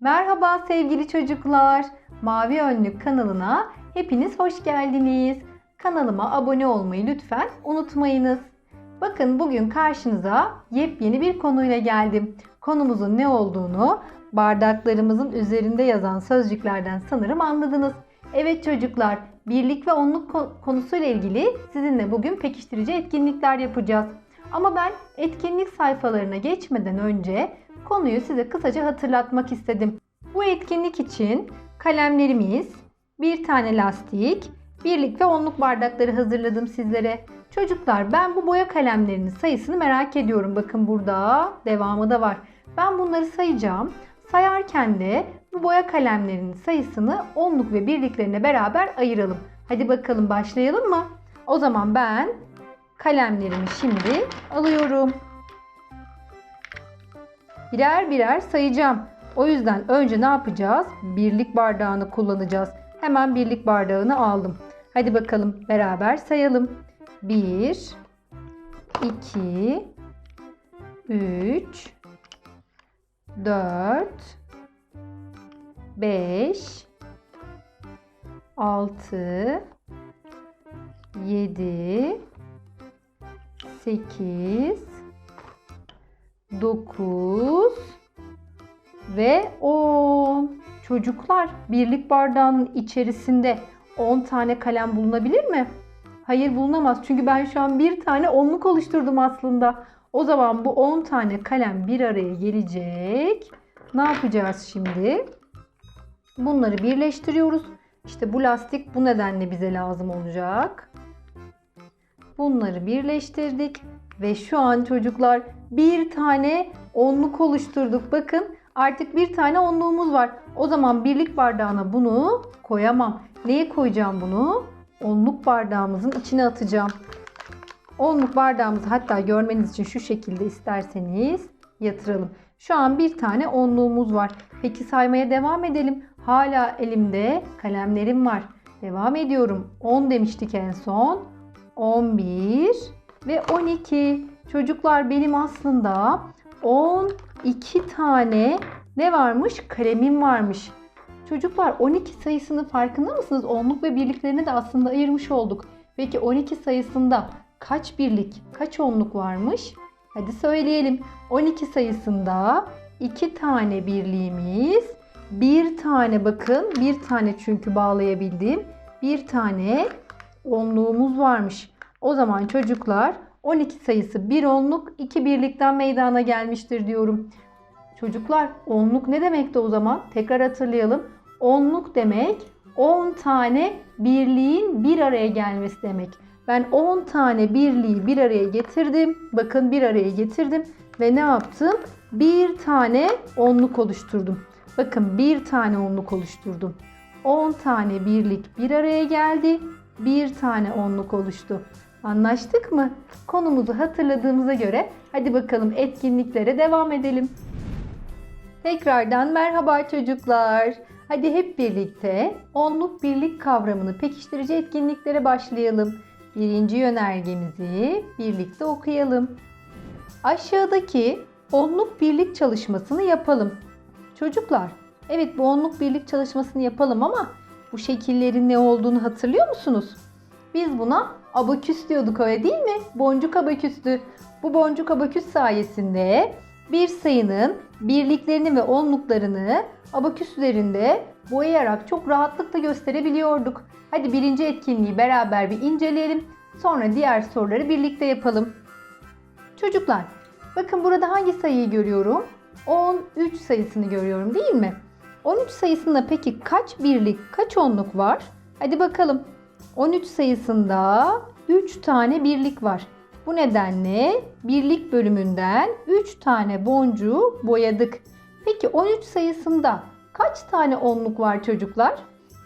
Merhaba sevgili çocuklar. Mavi Önlük kanalına hepiniz hoş geldiniz. Kanalıma abone olmayı lütfen unutmayınız. Bakın bugün karşınıza yepyeni bir konuyla geldim. Konumuzun ne olduğunu bardaklarımızın üzerinde yazan sözcüklerden sanırım anladınız. Evet çocuklar, birlik ve onluk ko- konusuyla ilgili sizinle bugün pekiştirici etkinlikler yapacağız. Ama ben etkinlik sayfalarına geçmeden önce konuyu size kısaca hatırlatmak istedim. Bu etkinlik için kalemlerimiz, bir tane lastik, birlik ve onluk bardakları hazırladım sizlere. Çocuklar ben bu boya kalemlerinin sayısını merak ediyorum. Bakın burada devamı da var. Ben bunları sayacağım. Sayarken de bu boya kalemlerinin sayısını onluk ve birliklerine beraber ayıralım. Hadi bakalım başlayalım mı? O zaman ben kalemlerimi şimdi alıyorum. Birer birer sayacağım. O yüzden önce ne yapacağız? Birlik bardağını kullanacağız. Hemen birlik bardağını aldım. Hadi bakalım beraber sayalım. 1 2 3 4 5 6 7 8 9 ve 10. Çocuklar, birlik bardağının içerisinde 10 tane kalem bulunabilir mi? Hayır bulunamaz. Çünkü ben şu an bir tane onluk oluşturdum aslında. O zaman bu 10 tane kalem bir araya gelecek. Ne yapacağız şimdi? Bunları birleştiriyoruz. İşte bu lastik bu nedenle bize lazım olacak. Bunları birleştirdik ve şu an çocuklar bir tane onluk oluşturduk. Bakın artık bir tane onluğumuz var. O zaman birlik bardağına bunu koyamam. Neye koyacağım bunu? Onluk bardağımızın içine atacağım. Onluk bardağımızı hatta görmeniz için şu şekilde isterseniz yatıralım. Şu an bir tane onluğumuz var. Peki saymaya devam edelim. Hala elimde kalemlerim var. Devam ediyorum. 10 demiştik en son. 11 ve 12. Çocuklar benim aslında 12 tane ne varmış? Kalemim varmış. Çocuklar 12 sayısının farkında mısınız? Onluk ve birliklerini de aslında ayırmış olduk. Peki 12 sayısında kaç birlik, kaç onluk varmış? Hadi söyleyelim. 12 sayısında 2 tane birliğimiz, bir tane bakın, bir tane çünkü bağlayabildim. Bir tane onluğumuz varmış. O zaman çocuklar 12 sayısı bir onluk, iki birlikten meydana gelmiştir diyorum. Çocuklar onluk ne demekti o zaman? Tekrar hatırlayalım. Onluk demek 10 tane birliğin bir araya gelmesi demek. Ben 10 tane birliği bir araya getirdim. Bakın bir araya getirdim ve ne yaptım? Bir tane onluk oluşturdum. Bakın bir tane onluk oluşturdum. 10 tane birlik bir araya geldi. Bir tane onluk oluştu. Anlaştık mı? Konumuzu hatırladığımıza göre hadi bakalım etkinliklere devam edelim. Tekrardan merhaba çocuklar. Hadi hep birlikte onluk birlik kavramını pekiştirici etkinliklere başlayalım. Birinci yönergemizi birlikte okuyalım. Aşağıdaki onluk birlik çalışmasını yapalım. Çocuklar, evet bu onluk birlik çalışmasını yapalım ama bu şekillerin ne olduğunu hatırlıyor musunuz? Biz buna abaküs diyorduk öyle değil mi? Boncuk abaküstü. Bu boncuk abaküs sayesinde bir sayının birliklerini ve onluklarını abaküs üzerinde boyayarak çok rahatlıkla gösterebiliyorduk. Hadi birinci etkinliği beraber bir inceleyelim. Sonra diğer soruları birlikte yapalım. Çocuklar, bakın burada hangi sayıyı görüyorum? 13 sayısını görüyorum değil mi? 13 sayısında peki kaç birlik, kaç onluk var? Hadi bakalım. 13 sayısında 3 tane birlik var. Bu nedenle birlik bölümünden 3 tane boncuğu boyadık. Peki 13 sayısında kaç tane onluk var çocuklar?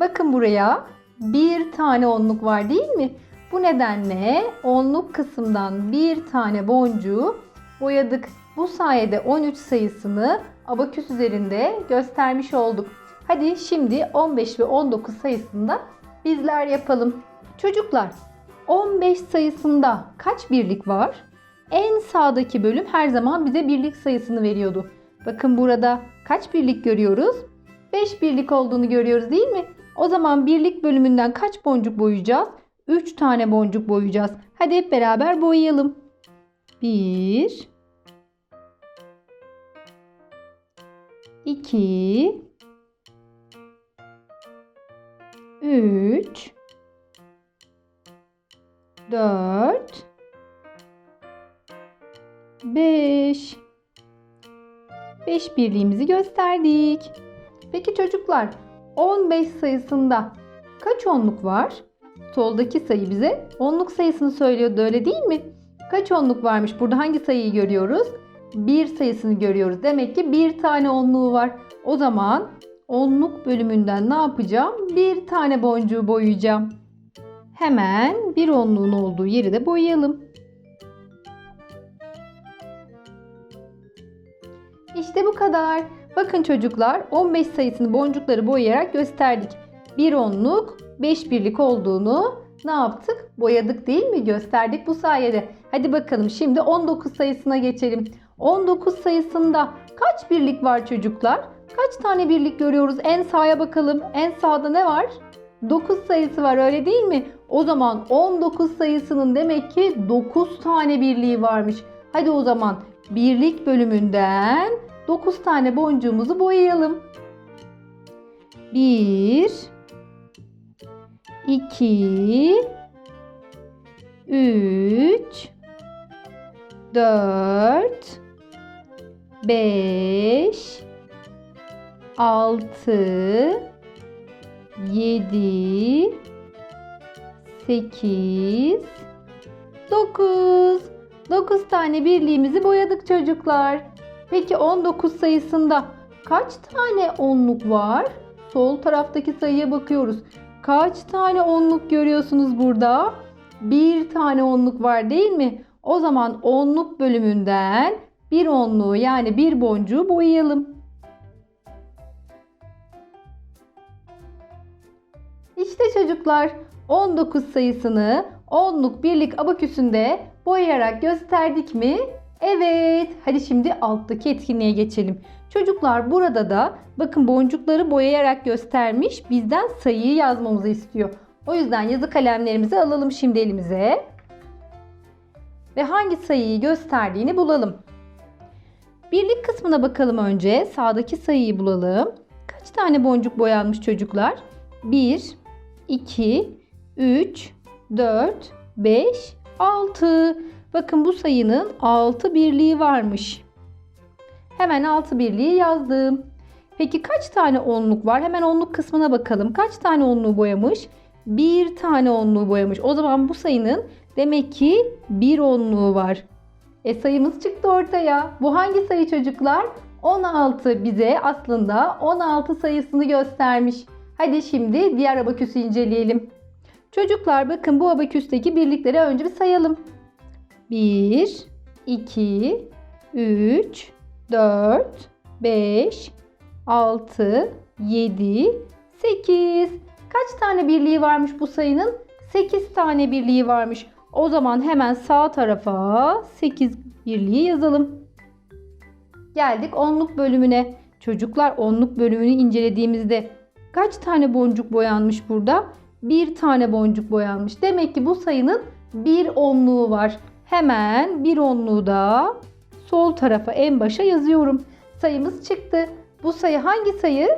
Bakın buraya bir tane onluk var değil mi? Bu nedenle onluk kısımdan bir tane boncuğu boyadık. Bu sayede 13 sayısını abaküs üzerinde göstermiş olduk. Hadi şimdi 15 ve 19 sayısında bizler yapalım. Çocuklar 15 sayısında kaç birlik var? En sağdaki bölüm her zaman bize birlik sayısını veriyordu. Bakın burada kaç birlik görüyoruz? 5 birlik olduğunu görüyoruz değil mi? O zaman birlik bölümünden kaç boncuk boyayacağız? 3 tane boncuk boyayacağız. Hadi hep beraber boyayalım. 1 2 3 4 5 5 birliğimizi gösterdik. Peki çocuklar 15 sayısında kaç onluk var? Soldaki sayı bize onluk sayısını söylüyordu öyle değil mi? Kaç onluk varmış? Burada hangi sayıyı görüyoruz? 1 sayısını görüyoruz. Demek ki bir tane onluğu var. O zaman onluk bölümünden ne yapacağım? Bir tane boncuğu boyayacağım. Hemen bir onluğun olduğu yeri de boyayalım. İşte bu kadar. Bakın çocuklar 15 sayısını boncukları boyayarak gösterdik. Bir onluk 5 birlik olduğunu ne yaptık? Boyadık değil mi? Gösterdik bu sayede. Hadi bakalım şimdi 19 sayısına geçelim. 19 sayısında kaç birlik var çocuklar? Kaç tane birlik görüyoruz? En sağa bakalım. En sağda ne var? 9 sayısı var öyle değil mi? O zaman 19 sayısının demek ki 9 tane birliği varmış. Hadi o zaman birlik bölümünden 9 tane boncuğumuzu boyayalım. 1 2 3 4 5 6 7 8 9 9 tane birliğimizi boyadık çocuklar. Peki 19 sayısında kaç tane onluk var? Sol taraftaki sayıya bakıyoruz. Kaç tane onluk görüyorsunuz burada? Bir tane onluk var değil mi? O zaman onluk bölümünden bir onluğu yani bir boncuğu boyayalım. İşte çocuklar 19 sayısını onluk birlik abaküsünde boyayarak gösterdik mi? Evet. Hadi şimdi alttaki etkinliğe geçelim. Çocuklar burada da bakın boncukları boyayarak göstermiş. Bizden sayıyı yazmamızı istiyor. O yüzden yazı kalemlerimizi alalım şimdi elimize. Ve hangi sayıyı gösterdiğini bulalım. Birlik kısmına bakalım önce. Sağdaki sayıyı bulalım. Kaç tane boncuk boyanmış çocuklar? 1, 2, 3, 4, 5, 6. Bakın bu sayının 6 birliği varmış. Hemen 6 birliği yazdım. Peki kaç tane onluk var? Hemen onluk kısmına bakalım. Kaç tane onluğu boyamış? Bir tane onluğu boyamış. O zaman bu sayının demek ki bir onluğu var. E sayımız çıktı ortaya. Bu hangi sayı çocuklar? 16 bize aslında 16 sayısını göstermiş. Hadi şimdi diğer abaküsü inceleyelim. Çocuklar bakın bu abaküsteki birlikleri önce bir sayalım. 1, 2, 3, 4, 5, 6, 7, 8. Kaç tane birliği varmış bu sayının? 8 tane birliği varmış. O zaman hemen sağ tarafa 8 birliği yazalım. Geldik onluk bölümüne. Çocuklar onluk bölümünü incelediğimizde kaç tane boncuk boyanmış burada? Bir tane boncuk boyanmış. Demek ki bu sayının bir onluğu var. Hemen bir onluğu da sol tarafa en başa yazıyorum. Sayımız çıktı. Bu sayı hangi sayı?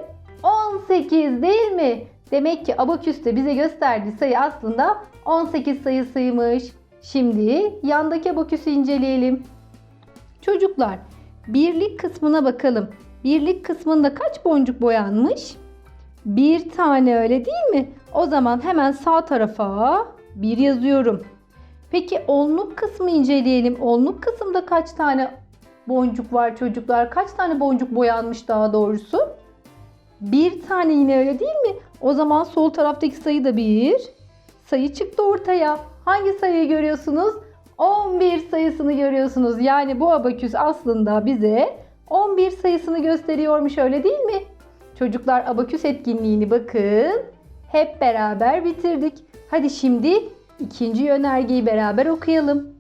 18 değil mi? Demek ki abaküste bize gösterdiği sayı aslında 18 sayısıymış. Şimdi yandaki abaküsü inceleyelim. Çocuklar birlik kısmına bakalım. Birlik kısmında kaç boncuk boyanmış? Bir tane öyle değil mi? O zaman hemen sağ tarafa bir yazıyorum. Peki onluk kısmı inceleyelim. Onluk kısımda kaç tane boncuk var çocuklar? Kaç tane boncuk boyanmış daha doğrusu? Bir tane yine öyle değil mi? O zaman sol taraftaki sayı da bir. Sayı çıktı ortaya. Hangi sayıyı görüyorsunuz? 11 sayısını görüyorsunuz. Yani bu abaküs aslında bize 11 sayısını gösteriyormuş öyle değil mi? Çocuklar abaküs etkinliğini bakın. Hep beraber bitirdik. Hadi şimdi ikinci yönergeyi beraber okuyalım.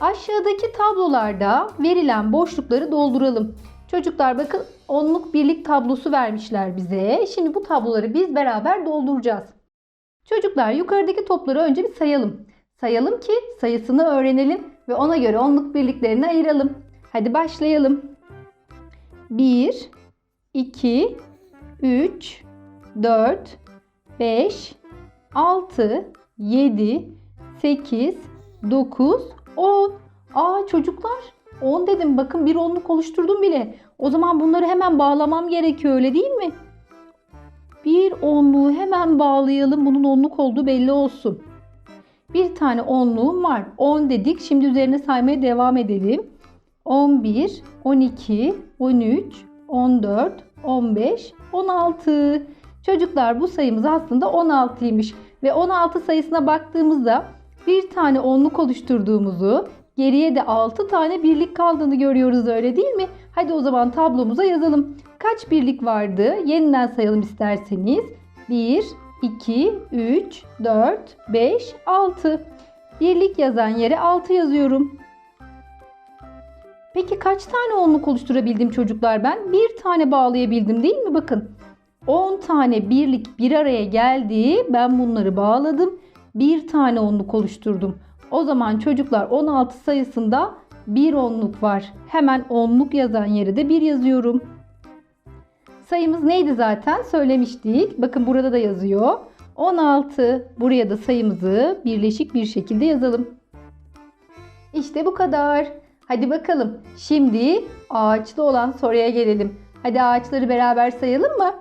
Aşağıdaki tablolarda verilen boşlukları dolduralım. Çocuklar bakın onluk birlik tablosu vermişler bize. Şimdi bu tabloları biz beraber dolduracağız. Çocuklar yukarıdaki topları önce bir sayalım. Sayalım ki sayısını öğrenelim ve ona göre onluk birliklerini ayıralım. Hadi başlayalım. 1, 2, 3, 4, 5, 6, 7, 8, 9, 10. Aa çocuklar 10 dedim bakın bir onluk oluşturdum bile. O zaman bunları hemen bağlamam gerekiyor öyle değil mi? Bir onluğu hemen bağlayalım. Bunun onluk olduğu belli olsun. Bir tane onluğum var. 10 dedik. Şimdi üzerine saymaya devam edelim. 11, 12, 13, 14, 15, 16. Çocuklar bu sayımız aslında 16'ymış. Ve 16 sayısına baktığımızda bir tane onluk oluşturduğumuzu, geriye de 6 tane birlik kaldığını görüyoruz öyle değil mi? Hadi o zaman tablomuza yazalım. Kaç birlik vardı? Yeniden sayalım isterseniz. 1, 2, 3, 4, 5, 6. Birlik yazan yere 6 yazıyorum. Peki kaç tane onluk oluşturabildim çocuklar ben? Bir tane bağlayabildim değil mi? Bakın 10 tane birlik bir araya geldi. Ben bunları bağladım. Bir tane onluk oluşturdum. O zaman çocuklar 16 sayısında bir onluk var. Hemen onluk yazan yere de bir yazıyorum. Sayımız neydi zaten? Söylemiştik. Bakın burada da yazıyor. 16. Buraya da sayımızı birleşik bir şekilde yazalım. İşte bu kadar. Hadi bakalım. Şimdi ağaçlı olan soruya gelelim. Hadi ağaçları beraber sayalım mı?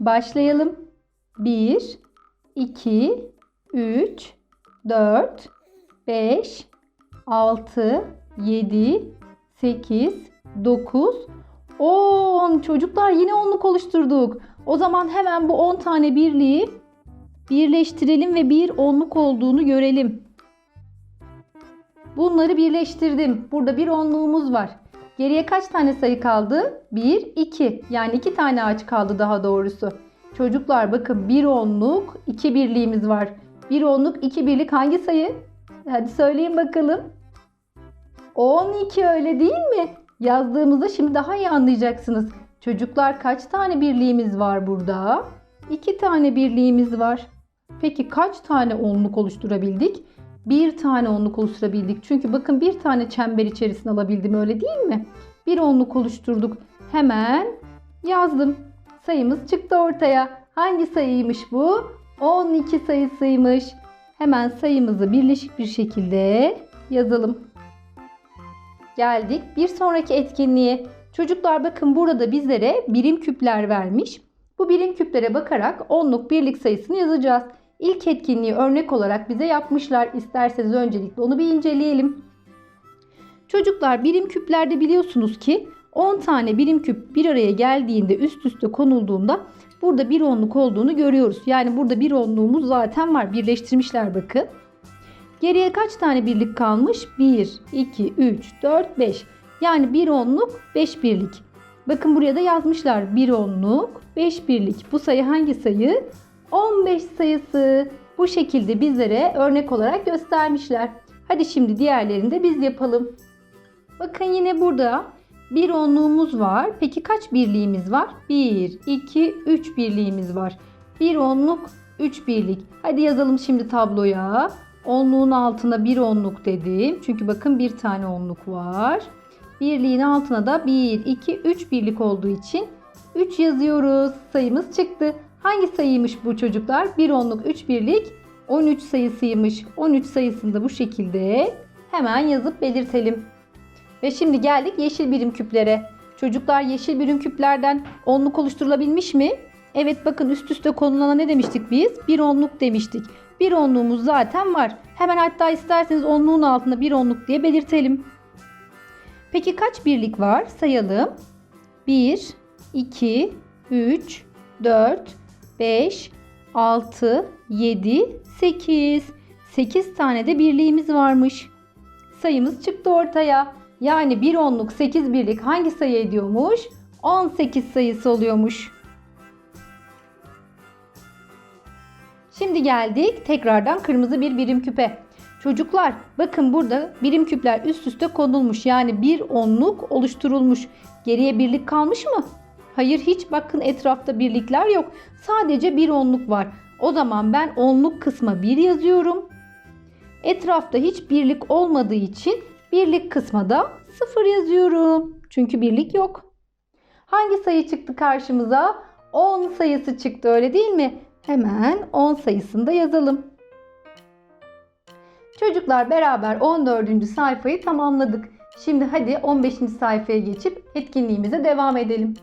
Başlayalım. 1, 2, 3, 4, 5, 6, 7, 8, 9, 10. Çocuklar yine onluk oluşturduk. O zaman hemen bu 10 tane birliği birleştirelim ve bir onluk olduğunu görelim. Bunları birleştirdim. Burada bir onluğumuz var. Geriye kaç tane sayı kaldı? 1, 2. Yani 2 tane ağaç kaldı daha doğrusu. Çocuklar bakın bir onluk, iki birliğimiz var. Bir onluk, iki birlik hangi sayı? Hadi söyleyin bakalım. 12 öyle değil mi? Yazdığımızda şimdi daha iyi anlayacaksınız. Çocuklar kaç tane birliğimiz var burada? 2 tane birliğimiz var. Peki kaç tane onluk oluşturabildik? Bir tane onluk oluşturabildik. Çünkü bakın bir tane çember içerisine alabildim öyle değil mi? Bir onluk oluşturduk. Hemen yazdım. Sayımız çıktı ortaya. Hangi sayıymış bu? 12 sayısıymış. Hemen sayımızı birleşik bir şekilde yazalım. Geldik bir sonraki etkinliğe. Çocuklar bakın burada bizlere birim küpler vermiş. Bu birim küplere bakarak onluk birlik sayısını yazacağız. İlk etkinliği örnek olarak bize yapmışlar. İsterseniz öncelikle onu bir inceleyelim. Çocuklar birim küplerde biliyorsunuz ki 10 tane birim küp bir araya geldiğinde üst üste konulduğunda burada bir onluk olduğunu görüyoruz. Yani burada bir onluğumuz zaten var. Birleştirmişler bakın. Geriye kaç tane birlik kalmış? 1, 2, 3, 4, 5. Yani bir onluk 5 birlik. Bakın buraya da yazmışlar. Bir onluk 5 birlik. Bu sayı hangi sayı? 15 sayısı. Bu şekilde bizlere örnek olarak göstermişler. Hadi şimdi diğerlerini de biz yapalım. Bakın yine burada bir onluğumuz var. Peki kaç birliğimiz var? 1, 2, 3 birliğimiz var. Bir onluk, 3 birlik. Hadi yazalım şimdi tabloya. Onluğun altına bir onluk dedim. Çünkü bakın bir tane onluk var. Birliğin altına da 1, 2, 3 birlik olduğu için 3 yazıyoruz. Sayımız çıktı. Hangi sayıymış bu çocuklar? 1 onluk 3 birlik 13 sayısıymış. 13 sayısını da bu şekilde hemen yazıp belirtelim. Ve şimdi geldik yeşil birim küplere. Çocuklar yeşil birim küplerden onluk oluşturulabilmiş mi? Evet bakın üst üste konulana ne demiştik biz? Bir onluk demiştik. Bir onluğumuz zaten var. Hemen hatta isterseniz onluğun altında bir onluk diye belirtelim. Peki kaç birlik var? Sayalım. 1, 2, 3, 4, 5, 6, 7, 8. 8 tane de birliğimiz varmış. Sayımız çıktı ortaya. Yani bir onluk 8 birlik hangi sayı ediyormuş? 18 sayısı oluyormuş. Şimdi geldik tekrardan kırmızı bir birim küpe. Çocuklar bakın burada birim küpler üst üste konulmuş. Yani bir onluk oluşturulmuş. Geriye birlik kalmış mı? Hayır hiç bakın etrafta birlikler yok. Sadece bir onluk var. O zaman ben onluk kısma 1 yazıyorum. Etrafta hiç birlik olmadığı için birlik kısma da 0 yazıyorum. Çünkü birlik yok. Hangi sayı çıktı karşımıza? 10 sayısı çıktı öyle değil mi? Hemen 10 sayısını da yazalım. Çocuklar beraber 14. sayfayı tamamladık. Şimdi hadi 15. sayfaya geçip etkinliğimize devam edelim.